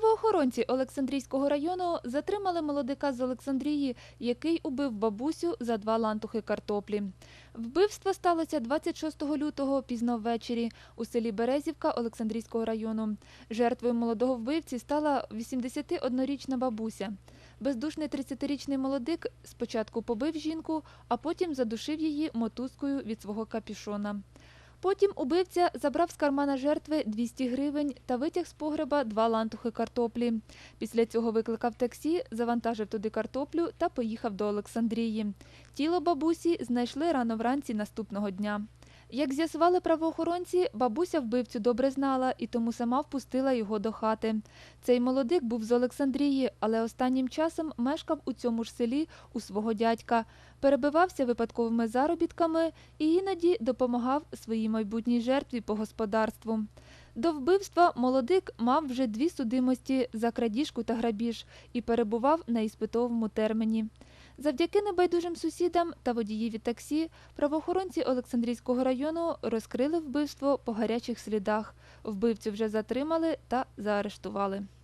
Правоохоронці Олександрійського району затримали молодика з Олександрії, який убив бабусю за два лантухи картоплі. Вбивство сталося 26 лютого пізно ввечері у селі Березівка Олександрійського району. Жертвою молодого вбивці стала 81-річна бабуся. Бездушний 30-річний молодик спочатку побив жінку, а потім задушив її мотузкою від свого капюшона. Потім убивця забрав з кармана жертви 200 гривень та витяг з погреба два лантухи картоплі. Після цього викликав таксі, завантажив туди картоплю та поїхав до Олександрії. Тіло бабусі знайшли рано вранці наступного дня. Як з'ясували правоохоронці, бабуся вбивцю добре знала і тому сама впустила його до хати. Цей молодик був з Олександрії, але останнім часом мешкав у цьому ж селі у свого дядька, перебивався випадковими заробітками і іноді допомагав своїй майбутній жертві по господарству. До вбивства молодик мав вже дві судимості за крадіжку та грабіж і перебував на іспитовому терміні. Завдяки небайдужим сусідам та водіїві таксі правоохоронці Олександрійського району розкрили вбивство по гарячих слідах. Вбивцю вже затримали та заарештували.